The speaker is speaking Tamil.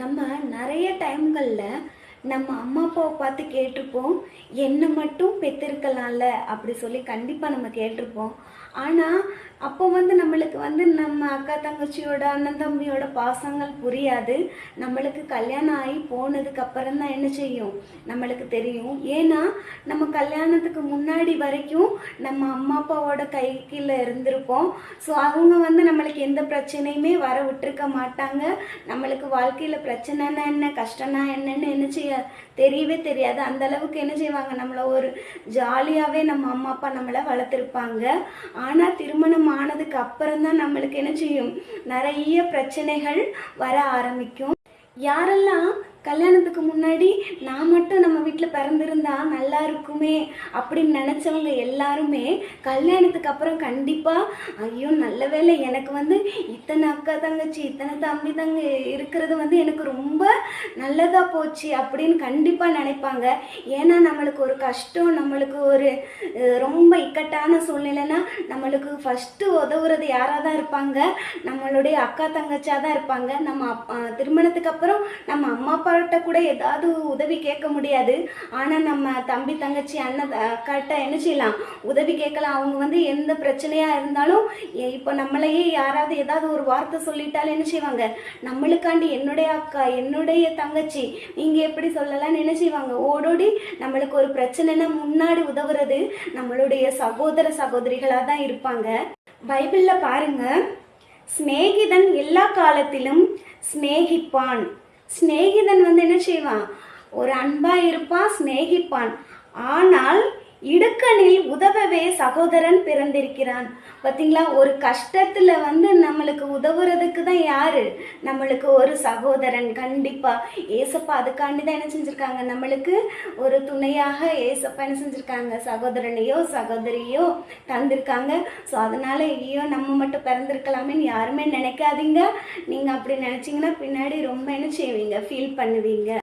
நம்ம நிறைய டைம்களில் நம்ம அம்மா அப்பாவை பார்த்து கேட்டிருப்போம். என்னை மட்டும் பெற்றிருக்கலாம்ல அப்படி சொல்லி கண்டிப்பாக நம்ம கேட்டிருப்போம். ஆனால் அப்போ வந்து நம்மளுக்கு வந்து நம்ம அக்கா தங்கச்சியோட அண்ணன் தம்பியோட பாசங்கள் புரியாது. நம்மளுக்கு கல்யாணம் ஆகி போனதுக்கு அப்புறம் தான் என்ன செய்யும்? நம்மளுக்கு தெரியும். ஏன்னா நம்ம கல்யாணத்துக்கு முன்னாடி வரைக்கும் நம்ம அம்மா அப்பாவோட கை கீழே இருந்திருப்போம். ஸோ அவங்க வந்து நம்மளுக்கு எந்த பிரச்சனையுமே வர விட்டுருக்க மாட்டாங்க. நம்மளுக்கு வாழ்க்கையில் பிரச்சனைனா என்ன கஷ்டம்னா என்னன்னு என்ன செய்ய தெரியவே தெரியாது. அந்த அளவுக்கு என்ன செய்வாங்க? நம்மளை ஒரு ஜாலியாகவே நம்ம அம்மா அப்பா நம்மளை வளர்த்துருப்பாங்க. ஆனால் திருமணம் ஆனதுக்கு அப்புறம் தான் நம்மளுக்கு என்ன செய்யும்? நிறைய பிரச்சனைகள் வர ஆரம்பிக்கும். யாரெல்லாம் கல்யாணத்துக்கு முன்னாடி நான் மட்டும் நம்ம வீட்டில் பிறந்திருந்தா நல்லா இருக்குமே அப்படின்னு நினச்சவங்க எல்லாருமே கல்யாணத்துக்கு அப்புறம் கண்டிப்பாக ஐயோ நல்ல வேளை எனக்கு வந்து இத்தனை அக்கா தங்கச்சி இத்தனை தம்பி தங்க இருக்கிறது வந்து எனக்கு ரொம்ப நல்லதாக போச்சு அப்படின்னு கண்டிப்பாக நினைப்பாங்க. ஏன்னா நம்மளுக்கு ஒரு கஷ்டம் நம்மளுக்கு ஒரு ரொம்ப இக்கட்டான சூழ்நிலைனா நம்மளுக்கு ஃபஸ்ட்டு உதவுறது யாராக தான் இருப்பாங்க? நம்மளுடைய அக்கா தங்கச்சியாக தான் இருப்பாங்க. நம்ம அப்- திருமணத்துக்கு அப்புறம் நம்ம அம்மா அப்பாட்ட கூட ஏதாவது உதவி கேட்க முடியாது. ஆனால் நம்ம தம்பி தங்கச்சி அண்ணன் அக்காட்ட என்ன செய்யலாம்? உதவி கேட்கலாம். அவங்க வந்து எந்த பிரச்சனையாக இருந்தாலும் இப்போ நம்மளையே யாராவது ஏதாவது ஒரு வார்த்தை சொல்லிட்டாலும் என்ன செய்வாங்க? நம்மளுக்காண்டி என்னுடைய அக்கா என்னுடைய தங்கச்சி. நீங்கள் எப்படி சொல்லலாம் நினைச்சிவாங்க. செய்வாங்க ஓடோடி நம்மளுக்கு ஒரு பிரச்சனைனா முன்னாடி உதவுறது நம்மளுடைய சகோதர சகோதரிகளாக தான் இருப்பாங்க. பைபிளில் பாருங்க. சிநேகிதன் எல்லா காலத்திலும் சிநேகிப்பான். சிநேகிதன் வந்து என்ன செய்வான்? ஒரு அன்பா இருப்பான் சிநேகிப்பான். ஆனால் இடுக்கணில் உதவவே சகோதரன் பிறந்திருக்கிறான். பார்த்தீங்களா ஒரு கஷ்டத்தில் வந்து நம்மளுக்கு உதவுறதுக்கு தான் யாரு? நம்மளுக்கு ஒரு சகோதரன். கண்டிப்பாக ஏசப்பா அதுக்காண்டி தான் என்ன செஞ்சுருக்காங்க? நம்மளுக்கு ஒரு துணையாக ஏசப்பா என்ன செஞ்சுருக்காங்க? சகோதரனையோ சகோதரியோ தந்திருக்காங்க. ஸோ அதனால ஐயோ நம்ம மட்டும் பிறந்திருக்கலாமேன்னு யாருமே நினைக்காதீங்க. நீங்கள் அப்படி நினச்சிங்கன்னா பின்னாடி ரொம்ப என்ன செய்வீங்க? ஃபீல் பண்ணுவீங்க.